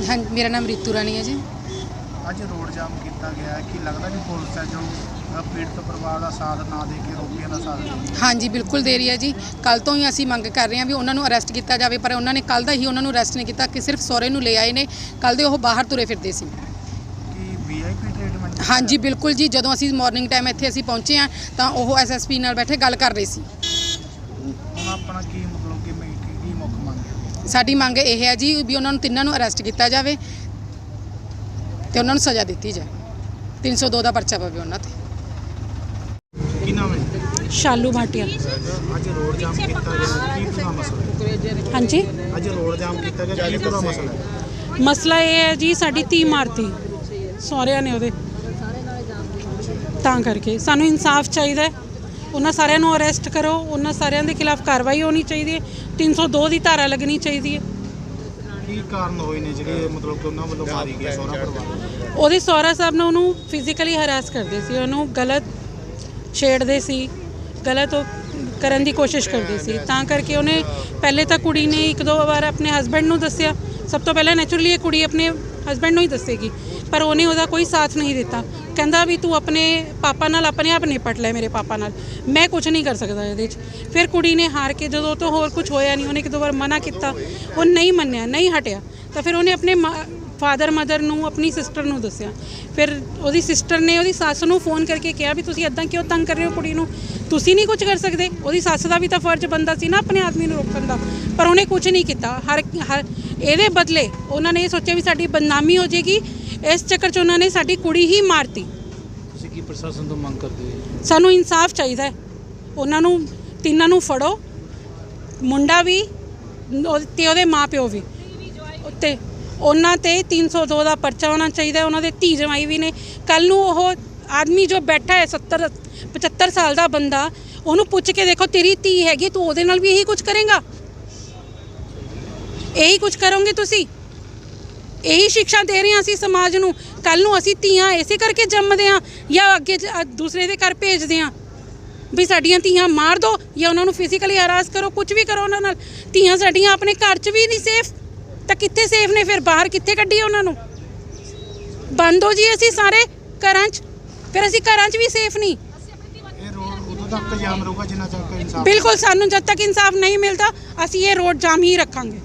ਹਾਂ ਮੇਰਾ ਨਾਮ ਰੀਤੂ ਰਾਣੀ ਹੈ ਜੀ। ਅੱਜ ਰੋਡ ਜਾਮ ਕੀਤਾ ਗਿਆ ਹੈ। ਕਿ ਲੱਗਦਾ ਕਿ ਪੁਲਿਸ ਹੈ ਜੋ ਪੀੜਤ ਪਰਿਵਾਰ ਦਾ ਸਾਥ ਨਾ ਦੇ ਕੇ ਰੋਗੀਆਂ ਦਾ ਸਾਥ ਦੇ ਰਹੀ ਹੈ? ਹਾਂਜੀ ਬਿਲਕੁਲ ਦੇ ਰਹੀ ਹੈ ਜੀ। ਕੱਲ ਤੋਂ ਹੀ ਅਸੀਂ ਮੰਗ ਕਰ ਰਹੇ ਹਾਂ ਵੀ ਉਹਨਾਂ ਨੂੰ ਅਰੈਸਟ ਕੀਤਾ ਜਾਵੇ ਪਰ ਉਹਨਾਂ ਨੇ ਕੱਲ ਦਾ ਹੀ ਉਹਨਾਂ ਨੂੰ ਅਰੈਸਟ ਨਹੀਂ ਕੀਤਾ ਕਿ ਸਿਰਫ ਸਹੁਰੇ ਨੂੰ ਲੈ ਆਏ ਨੇ। ਕੱਲ ਦੇ ਉਹ ਬਾਹਰ ਤੁਰੇ ਫਿਰਦੇ ਸੀ। ਕਿ ਵੀਆਈਪੀ ਟ੍ਰੀਟਮੈਂਟ ਹਾਂਜੀ ਬਿਲਕੁਲ ਜੀ। ਜਦੋਂ ਅਸੀਂ ਮਾਰਨਿੰਗ ਟਾਈਮ ਇੱਥੇ ਅਸੀਂ ਪਹੁੰਚੇ ਹਾਂ ਤਾਂ ਉਹ ਐਸਐਸਪੀ ਨਾਲ ਬੈਠੇ ਗੱਲ ਕਰ ਰਹੇ ਸੀ। ਹੁਣ ਆਪਣਾ ਕੀ ਮਤਲਬ ਕਿ ਮੈਂ ਕੀ ਕੀ ਮੁੱਖ ਮੰਗ ਹੈ? ਸਾਡੀ ਮੰਗ ਇਹ ਹੈ ਜੀ ਵੀ ਉਹਨਾਂ ਨੂੰ ਤਿੰਨਾਂ ਨੂੰ ਅਰੈਸਟ ਕੀਤਾ ਜਾਵੇ ਤੇ ਉਹਨਾਂ ਨੂੰ ਸਜ਼ਾ ਦਿੱਤੀ ਜਾਏ। 302 ਦਾ ਪਰਚਾ ਪਵੇ ਉਹਨਾਂ ਤੇ। ਕੀ ਨਾਮ ਹੈ ਸ਼ਾਲੂ ਭਾਟੀਆ ਅੱਜ ਰੋਡ ਜਾਮ ਕੀਤਾ ਗਿਆ। ਕੀ ਪੂਰਾ ਮਸਲਾ ਹੈ? ਹਾਂਜੀ? ਅੱਜ ਰੋਡ ਜਾਮ ਕੀਤਾ ਗਿਆ। ਕੀ ਪੂਰਾ ਮਸਲਾ ਹੈ? ਮਸਲਾ ਇਹ ਹੈ ਜੀ ਸਾਡੀ ਧੀ ਮਾਰਤੀ। ਸਹੁਰਿਆਂ ਨੇ ਉਹਦੇ। ਤਾਂ ਕਰਕੇ ਸਾਨੂੰ ਇਨਸਾਫ ਚਾਹੀਦਾ ਹੈ। ਉਹਨਾਂ ਸਾਰਿਆਂ ਨੂੰ ਅਰੈਸਟ ਕਰੋ ਉਹਨਾਂ ਸਾਰਿਆਂ ਦੇ ਖਿਲਾਫ ਕਾਰਵਾਈ ਹੋਣੀ ਚਾਹੀਦੀ ਹੈ 302 ਦੀ ਧਾਰਾ ਲੱਗਣੀ ਚਾਹੀਦੀ ਹੈ। ਕੀ ਕਾਰਨ ਹੋਏ ਨੇ ਜਿਹੜੇ ਮਤਲਬ ਕਿ ਉਹਨਾਂ ਵੱਲੋਂ ਮਾਰੀ ਗਈ ਸੋਹਰਾ ਪਰਿਵਾਰ? ਉਹਦੇ ਸਹੁਰਾ ਸਾਹਿਬ ਨੇ ਉਹਨੂੰ ਫਿਜ਼ੀਕਲੀ ਹਰਾਸ ਕਰਦੇ ਸੀ ਉਹਨੂੰ ਗਲਤ ਛੇੜਦੇ ਸੀ ਗਲਤ ਕਰਨ ਦੀ ਕੋਸ਼ਿਸ਼ ਕਰਦੇ ਸੀ। ਤਾਂ ਕਰਕੇ ਉਹਨੇ ਪਹਿਲੇ ਤਾਂ ਕੁੜੀ ਨੇ ਇੱਕ ਦੋ ਵਾਰ ਆਪਣੇ ਹਸਬੰਡ ਨੂੰ ਦੱਸਿਆ ਸਭ ਤੋਂ ਪਹਿਲਾਂ ਨੈਚੁਰਲੀ ਇਹ ਕੁੜੀ ਆਪਣੇ ਹਸਬੰਡ ਨੂੰ ਹੀ ਦੱਸੇਗੀ, ਪਰ ਉਹਨੇ ਉਹਦਾ ਕੋਈ ਸਾਥ ਨਹੀਂ ਦਿੱਤਾ। ਕਹਿੰਦਾ ਵੀ ਤੂੰ ਆਪਣੇ ਪਾਪਾ ਨਾਲ ਆਪਣੇ ਆਪ ਨਿਪਟ ਲੈ ਮੇਰੇ ਪਾਪਾ ਨਾਲ। ਮੈਂ ਕੁਝ ਨਹੀਂ ਕਰ ਸਕਦਾ ਇਹਦੇ 'ਚ। ਫਿਰ ਕੁੜੀ ਨੇ ਹਾਰ ਕੇ ਜਦੋਂ ਉਹ ਤੋਂ ਹੋਰ ਕੁਝ ਹੋਇਆ ਨਹੀਂ, ਉਹਨੇ ਇੱਕ ਦੋ ਵਾਰ ਮਨਾ ਕੀਤਾ। ਉਹ ਨਹੀਂ ਮੰਨਿਆ, ਨਹੀਂ ਹਟਿਆ। ਤਾਂ ਫਿਰ ਉਹਨੇ ਆਪਣੇ ਫਾਦਰ ਮਦਰ ਨੂੰ ਆਪਣੀ ਸਿਸਟਰ ਨੂੰ ਦੱਸਿਆ। ਫਿਰ ਉਹਦੀ ਸਿਸਟਰ ਨੇ ਉਹਦੀ ਸੱਸ ਨੂੰ ਫੋਨ ਕਰਕੇ ਕਿਹਾ ਵੀ ਤੁਸੀਂ ਇਦਾਂ ਕਿਉਂ ਤੰਗ ਕਰ ਰਹੇ ਹੋ ਕੁੜੀ ਨੂੰ? ਤੁਸੀਂ ਨਹੀਂ ਕੁਝ ਕਰ ਸਕਦੇ। ਉਹਦੀ ਸੱਸ ਦਾ ਵੀ ਤਾਂ ਫਰਜ਼ ਬੰਦਾ ਸੀ ਨਾ ਆਪਣੇ ਆਦਮੀ ਨੂੰ ਰੋਕਣ ਦਾ। ਪਰ ਉਹਨੇ ਕੁਝ ਨਹੀਂ ਕੀਤਾ। ਹਰ ਹਰ ਇਹਦੇ ਬਦਲੇ ਉਹਨਾਂ ਨੇ ਇਹ ਸੋਚਿਆ ਵੀ ਸਾਡੀ ਬਦਨਾਮੀ ਹੋ ਜਾਏਗੀ। ਇਸ ਚੱਕਰ 'ਚ ਉਹਨਾਂ ਨੇ ਸਾਡੀ ਕੁੜੀ ਹੀ ਮਾਰਤੀ। ਤੁਸੀਂ ਕੀ ਪ੍ਰਸ਼ਾਸਨ ਤੋਂ ਮੰਗ ਕਰਦੇ ਹੋ ਸਾਨੂੰ ਇਨਸਾਫ ਚਾਹੀਦਾ ਹੈ। ਉਹਨਾਂ ਨੂੰ ਤਿੰਨਾਂ ਨੂੰ ਫੜੋ। ਮੁੰਡਾ ਵੀ ਤੇ ਉਹਦੇ ਮਾਪਿਓ ਵੀ। ਤੇ ਉਹਨਾਂ ਤੇ 302 ਦਾ ਪਰਚਾ ਹੋਣਾ ਚਾਹੀਦਾ ਹੈ। ਉਹਨਾਂ ਦੇ ਧੀ ਜਮਾਈ ਵੀ ਨੇ। ਕੱਲ ਨੂੰ ਉਹ ਆਦਮੀ ਜੋ ਬੈਠਾ ਹੈ 70 75 ਸਾਲ ਦਾ ਬੰਦਾ, ਉਹਨੂੰ ਪੁੱਛ ਕੇ ਦੇਖੋ, ਤੇਰੀ ਧੀ ਹੈਗੀ ਤੂੰ ਉਹਦੇ ਨਾਲ ਵੀ ਇਹੀ ਕੁਝ ਕਰੇਗਾ? ਇਹੀ ਕੁਝ ਕਰੋਗੇ ਤੁਸੀਂ? ਇਹੀ ਸਿੱਖਿਆ ਦੇ ਰਹੇ ਹਾਂ ਅਸੀਂ ਸਮਾਜ ਨੂੰ। ਕੱਲ ਨੂੰ ਅਸੀਂ ਧੀਆਂ ਇਸੇ ਕਰਕੇ ਜੰਮਦੇ ਹਾਂ ਜਾਂ ਅੱਗੇ ਜ- ਅ- ਦੂਸਰੇ ਦੇ ਘਰ ਭੇਜਦੇ ਹਾਂ। ਵੀ ਸਾਡੀਆਂ ਧੀਆਂ ਮਾਰ ਦੋ ਜਾਂ ਉਹਨਾਂ ਨੂੰ ਫਿਜ਼ੀਕਲੀ ਹਰਾਸ ਕਰੋ ਕੁਝ ਵੀ ਕਰੋ ਉਹਨਾਂ ਨਾਲ। ਧੀਆਂ ਸਾਡੀਆਂ ਆਪਣੇ ਘਰ 'ਚ ਵੀ ਨਹੀਂ ਸੇਫ ਤਾਂ ਕਿੱਥੇ ਸੇਫ ਨੇ ਫਿਰ? ਬਾਹਰ ਕਿੱਥੇ ਕੱਢੀਏ ਉਹਨਾਂ ਨੂੰ? ਬੰਦ ਹੋ ਜੀ ਅਸੀਂ ਸਾਰੇ ਘਰਾਂ 'ਚ। ਫਿਰ ਅਸੀਂ ਘਰਾਂ 'ਚ ਵੀ ਸੇਫ ਨਹੀਂ। ਇਹ ਰੋਡ ਉਦੋਂ ਤੱਕ ਜਾਮ ਰਹੂਗਾ ਜਿੰਨਾ ਤੱਕ ਇਨਸਾਫ ਬਿਲਕੁਲ ਸਾਨੂੰ ਜਦ ਤੱਕ ਇਨਸਾਫ ਨਹੀਂ ਮਿਲਦਾ ਅਸੀਂ ਇਹ ਰੋਡ ਜਾਮ ਹੀ ਰੱਖਾਂਗੇ।